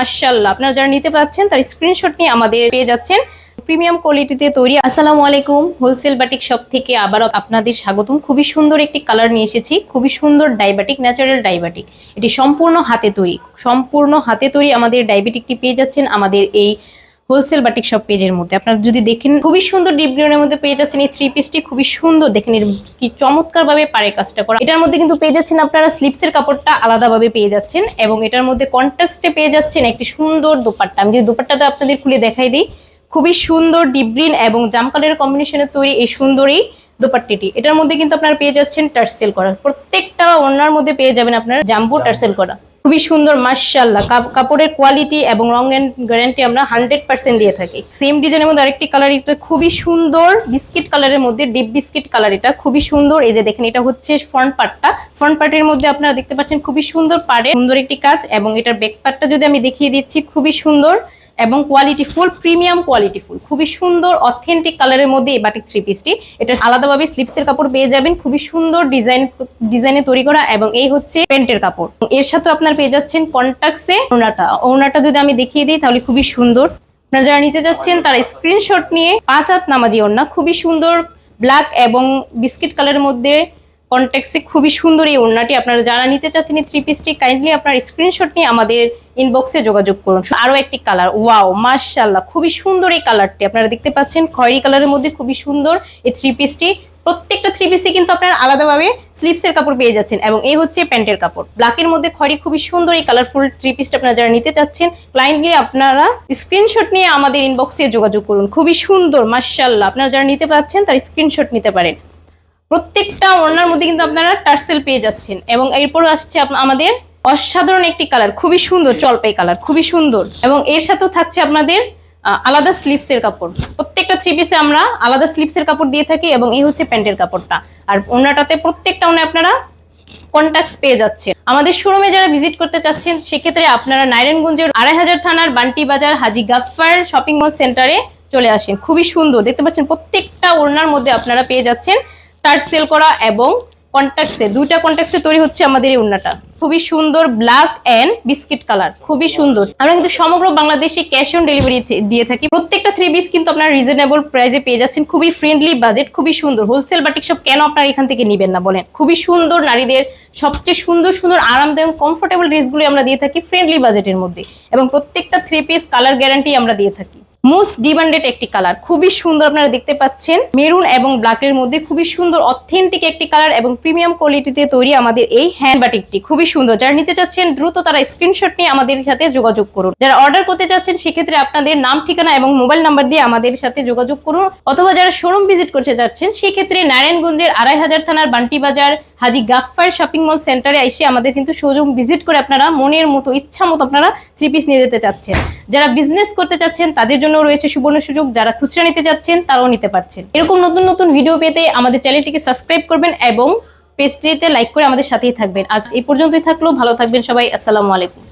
মাশাআল্লাহ। আপনারা যারা নিতে পারছেন তার স্ক্রিনশট নিয়ে আমাদের পেয়ে যাচ্ছেন। প্রিমিয়াম কোয়ালিটিতে তৈরি। আসসালামু আলাইকুম। হোলসেল বাটিক শপ থেকে আবার আপনাদের স্বাগতম। খুবই সুন্দর একটি কালার নিয়ে এসেছি। খুবই সুন্দর ডায়াবেটিক ন্যাচারাল ডায়াবেটিক এটি সম্পূর্ণ হাতে তৈরি। সম্পূর্ণ হাতে তৈরি আমাদের ডায়াবেটিকটি পেয়ে যাচ্ছেন আমাদের এই হোলসেল বাটিক শপ পেজের মধ্যে। আপনারা যদি দেখেন, খুবই সুন্দর ডিব্রিয়নের মধ্যে পেয়ে যাচ্ছেন এই থ্রি পিসটি খুবই সুন্দর। দেখেন এর কি চমৎকার ভাবে পারে কাজটা করা। এটার মধ্যে কিন্তু পেয়ে যাচ্ছেন আপনারা স্লিপসের কাপড়টা আলাদাভাবে পেয়ে যাচ্ছেন এবং এটার মধ্যে কন্ট্রাস্টে পেয়ে যাচ্ছেন একটি সুন্দর দোপাট্টা। আমি যদি দোপাট্টাটা আপনাদের খুলে দেখাই দিই, খুবই সুন্দর ডিব্রিন এবং জাম কালারের কম্বিনেশনে তৈরি এই সুন্দর এই দোপাট্টিটি। এটার মধ্যে কিন্তু আপনারা পেয়ে যাচ্ছেন টার্সেল করা। প্রত্যেকটা ওনার মধ্যে পেয়ে যাবেন আপনারা জাম্বু টার্সেল করা। খুবই সুন্দর মার্শাল্লাহ কাপড়ের কোয়ালিটি এবং রং এন্ড গ্যারান্টি আমরা হান্ড্রেড পার্সেন্ট দিয়ে থাকি। সেম ডিজাইনের মধ্যে আরেকটি কালার এটা খুবই সুন্দর বিস্কিট কালারের মধ্যে ডিপ বিস্কিট কালার এটা খুবই সুন্দর। এই যে দেখেন, এটা হচ্ছে ফ্রন্ট পার্টটা ফ্রন্ট পার্টের মধ্যে আপনারা দেখতে পাচ্ছেন খুবই সুন্দর পারে সুন্দর একটি কাজ এবং এটার ব্যাক পার্টটা যদি আমি দেখিয়ে দিচ্ছি, খুবই সুন্দর। এবং quality full premium quality full খুবই সুন্দর অথেন্টিক কালারের মধ্যে এই বাটিক থ্রি পিসটি এটা আলাদাভাবে স্লিপসের কাপড় পেয়ে যাবেন। খুবই সুন্দর ডিজাইন ডিজাইনে তৈরি করা এবং এই হচ্ছে প্যান্টের কাপড়। এর সাথে আপনার পেয়ে যাচ্ছেন কন্টাক্সে ওনাটা। ওনাটা যদি আমি দেখিয়ে দিই, তাহলে খুবই সুন্দর। আপনারা যারা নিতে যাচ্ছেন, তারা স্ক্রিনশট নিয়ে পাঁচ হাত নামাজি ওড়না। খুবই সুন্দর ব্ল্যাক এবং বিস্কিট কালারের মধ্যে কন্টেক্সে খুবই সুন্দর এই ওড়নাটি। আপনারা যারা নিতে চাচ্ছেন এই থ্রি পিসটি কাইন্ডলি আপনার স্ক্রিনশট নিয়ে আমাদের ইনবক্সে যোগাযোগ করুন। আরও একটি কালার ওয়াও মার্শাল্লাহ খুবই সুন্দর এই কালারটি আপনারা দেখতে পাচ্ছেন খয়েরি কালারের মধ্যে খুবই সুন্দর এই থ্রি পিসটি প্রত্যেকটা থ্রি পিসে কিন্তু আপনারা আলাদাভাবে স্লিপসের কাপড় পেয়ে যাচ্ছেন এবং এই হচ্ছে প্যান্টের কাপড়। ব্ল্যাকের মধ্যে খয়রি খুবই সুন্দর এই কালারফুল থ্রি পিসটা আপনারা যারা নিতে চাচ্ছেন ক্লায়েন্টলি আপনারা স্ক্রিনশট নিয়ে আমাদের ইনবক্সে যোগাযোগ করুন। খুবই সুন্দর মার্শাল্লাহ আপনারা যারা নিতে পারছেন তার স্ক্রিনশট নিতে পারেন। প্রত্যেকটা ওড়নার মধ্যে কিন্তু আপনারা টার্সেল পেয়ে যাচ্ছেন এবং এরপর আসছে আমাদের অসাধারণ একটি কালার, খুবই সুন্দর জলপাই কালার, খুবই সুন্দর এবং এর সাথেও থাকছে আপনাদের আলাদা স্লিভসের কাপড়। প্রত্যেকটা থ্রি পিসে আমরা আলাদা স্লিভসের কাপড় দিয়ে থাকি এবং এই হচ্ছে প্যান্টের কাপড়টা। আর ওনাটাতে প্রত্যেকটা ওনে আপনারা কন্ট্যাক্টস পেয়ে যাচ্ছে আমাদের শোরুমে যারা ভিজিট করতে চাচ্ছেন, সেক্ষেত্রে আপনারা নারায়ণগঞ্জের আড়াই হাজার থানার বান্টি বাজার, হাজি গাফফার শপিং মল সেন্টারে চলে আসেন। খুবই সুন্দর, দেখতে পাচ্ছেন প্রত্যেকটা ওড়নার মধ্যে আপনারা পেয়ে যাচ্ছেন। টার্সেল করা এবং কন্ট্যাক্টসে দুইটা কন্ট্যাক্টসে তৈরি হচ্ছে আমাদের এই ওড়নাটা খুবই সুন্দর ব্ল্যাক এন্ড বিস্কিট কালার খুবই সুন্দর। আমরা কিন্তু সমগ্র বাংলাদেশে ক্যাশ অন ডেলিভারি দিয়ে থাকি। প্রত্যেকটা থ্রি পিস কিন্তু আপনারা রিজনেবল প্রাইসে পেয়ে যাচ্ছেন। খুবই ফ্রেন্ডলি বাজেট খুবই সুন্দর। হোলসেল বাটিক সব কেন আপনারা এখান থেকে নেবেন না বলেন? খুবই সুন্দর নারীদের, সবচেয়ে সুন্দর সুন্দর, আরামদায়ক কমফোর্টেবল ড্রেসগুলো আমরা দিয়ে থাকি ফ্রেন্ডলি বাজেটের মধ্যে। এবং প্রত্যেকটা থ্রি পিস কালার গ্যারান্টি আমরা দিয়ে থাকি। মোস্ট ডিমান্ডেড একটি কালার খুবই সুন্দর আপনারা দেখতে পাচ্ছেন। মেরুন এবং ব্ল্যাকের মধ্যে খুবই সুন্দর অথেন্টিক একটি কালার এবং প্রিমিয়াম কোয়ালিটিতে তৈরি আমাদের এই হ্যান্ড বাটিকটি খুবই সুন্দর। যারা নিতে চাচ্ছেন, দ্রুত তারা স্ক্রিনশট নিয়ে আমাদের সাথে যোগাযোগ করুন। যারা অর্ডার করতে চাচ্ছেন, সেক্ষেত্রে আপনাদের নাম, ঠিকানা এবং মোবাইল নাম্বার দিয়ে আমাদের সাথে যোগাযোগ করুন। অথবা যারা শোরুম ভিজিট করতে চাচ্ছেন, সেক্ষেত্রে নারায়ণগঞ্জের আড়াই হাজার থানার বান্টি বাজার হাজি গাফফার শপিং মল সেন্টারে এসে আমাদের কিন্তু শোরুম ভিজিট করে আপনারা মনের মতো, ইচ্ছা মতো আপনারা থ্রি পিস নিয়ে যেতে চাচ্ছেন। যারা বিজনেস করতে চাচ্ছেন, তাদের জন্য রয়েছে সুবর্ণ সুযোগ। যারা খুচরা নিতে চাচ্ছেন, তারাও নিতে পারছেন। এরকম নতুন নতুন ভিডিও পেতে আমাদের চ্যানেলটিকে সাবস্ক্রাইব করবেন এবং পেজটিতে লাইক করে আমাদের সাথেই থাকবেন। আজ এই পর্যন্তই থাকল। ভালো থাকবেন সবাই। আসসালামু আলাইকুম।